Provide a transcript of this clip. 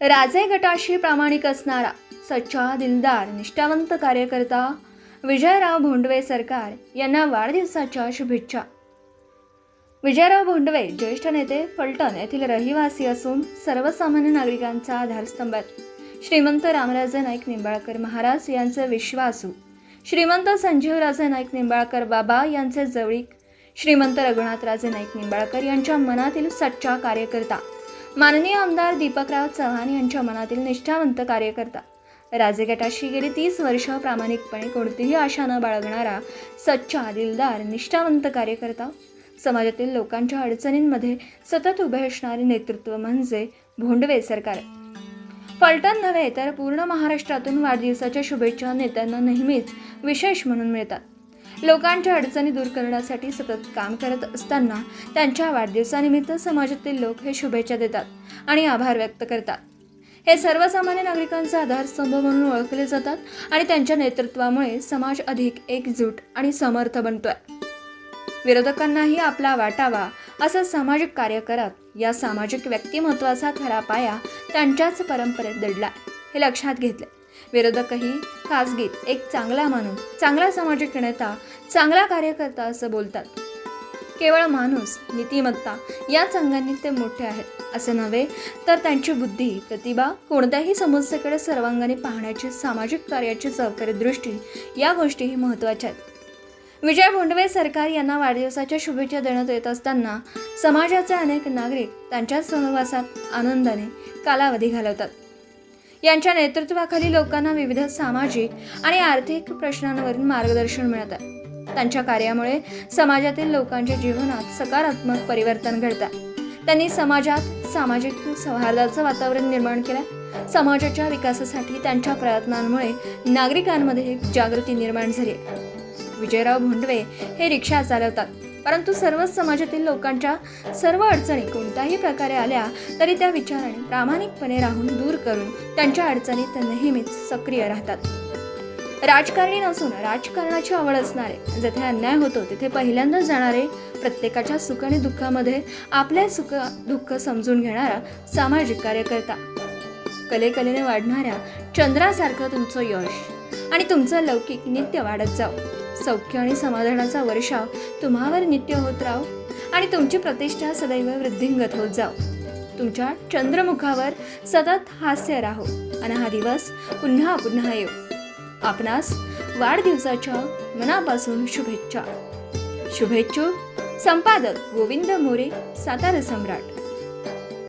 राजे गटाशी प्रामाणिक असणारा सच्चा दिलदार निष्ठावंत कार्यकर्ता विजयराव भोंडवे सरकार यांना वाढदिवसाच्या शुभेच्छा. विजयराव भोंडवे ज्येष्ठ नेते फलटण येथील रहिवासी असून सर्वसामान्य नागरिकांचा आधारस्तंभ आहेत. श्रीमंत रामराजे नाईक निंबाळकर महाराज यांचे विश्वासू. श्रीमंत संजीवराजे नाईक निंबाळकर बाबा यांचे जवळीक. श्रीमंत रघुनाथराजे नाईक निंबाळकर यांच्या मनातील सच्चा कार्यकर्ता. माननीय आमदार दीपकराव चव्हाण यांच्या मनातील निष्ठावंत कार्यकर्ता. राजगटाशी गेली तीस वर्ष प्रामाणिकपणे कोणतीही आशा न बाळगणारा सच्चा दिलदार निष्ठावंत कार्यकर्ता. समाजातील लोकांच्या अडचणींमध्ये सतत उभे असणारे नेतृत्व म्हणजे भोंडवे सरकार. फलटण नव्हे तर पूर्ण महाराष्ट्रातून वाढदिवसाच्या शुभेच्छा नेत्यांना नेहमीच विशेष म्हणून मिळतात. लोकांच्या अडचणी दूर करण्यासाठी सतत काम करत असताना त्यांच्या वाढदिवसानिमित्त समाजातील लोक हे शुभेच्छा देतात आणि आभार व्यक्त करतात. हे सर्वसामान्य नागरिकांचा आधारस्तंभ म्हणून ओळखले जातात आणि त्यांच्या नेतृत्वामुळे समाज अधिक एकजूट आणि समर्थ बनतोय. विरोधकांनाही आपला वाटावा असं सामाजिक कार्य करत या सामाजिक व्यक्तिमत्वाचा खरा पाया त्यांच्याच परंपरेत दडला हे लक्षात घेतले विरोधकही खासगीत एक चांगला माणूस चांगला सामाजिक नेता चांगला कार्यकर्ता असं बोलतात. केवळ माणूस नीतिमत्ता या अंगांनी ते मोठे आहेत असं नव्हे तर त्यांची बुद्धी प्रतिभा कोणत्याही समस्येकडे सर्वांगाने पाहण्याची सामाजिक कार्याची सहकारी दृष्टी या गोष्टीही महत्त्वाच्या आहेत. विजय भोंडवे सरकार यांना वाढदिवसाच्या शुभेच्छा देण्यात येत असताना समाजाचे अनेक नागरिक त्यांच्या सहवासात आनंदाने कालावधी घालवतात. यांच्या नेतृत्वाखाली लोकांना विविध सामाजिक आणि आर्थिक प्रश्नांवरील मार्गदर्शन मिळत आहे. त्यांच्या कार्यामुळे समाजातील लोकांच्या जीवनात सकारात्मक परिवर्तन घडतात त्यांनी समाजात सामाजिक सौहार्दाचं वातावरण निर्माण केलं. समाजाच्या विकासासाठी त्यांच्या प्रयत्नांमुळे नागरिकांमध्ये जागृती निर्माण झाली. विजयराव भोंडवे हे रिक्षा चालवतात. परंतु सर्वच समाजातील लोकांच्या सर्व अडचणी कोणत्याही प्रकारे आल्या तरी त्या विचाराने प्रामाणिकपणे राहून दूर करून त्यांच्या अडचणीत ते नेहमीच सक्रिय राहतात. राजकारणी नसून राजकारणाची आवड असणारे जेथे अन्याय होतो तिथे पहिल्यांदा जाणारे प्रत्येकाच्या सुख आणि दुःखामध्ये आपले सुख दुःख समजून घेणारा सामाजिक कार्यकर्ता. कलेकलेने वाढणाऱ्या चंद्रासारखं तुमचं यश आणि तुमचं लौकिक नित्य वाढत जाऊ सौख्य आणि समाधानाचा वर्षाव तुम्हावर नित्य होत राहो आणि तुमची प्रतिष्ठा सदैव वृद्धिंगत होत जाओ. तुमच्या चंद्रमुखावर सतत हास्य राहो आणि हा दिवस पुन्हा पुन्हा येऊ आपणास वाढदिवसाच्या मनापासून शुभेच्छा. शुभेच्छू संपादक गोविंद मोरे सातारा सम्राट.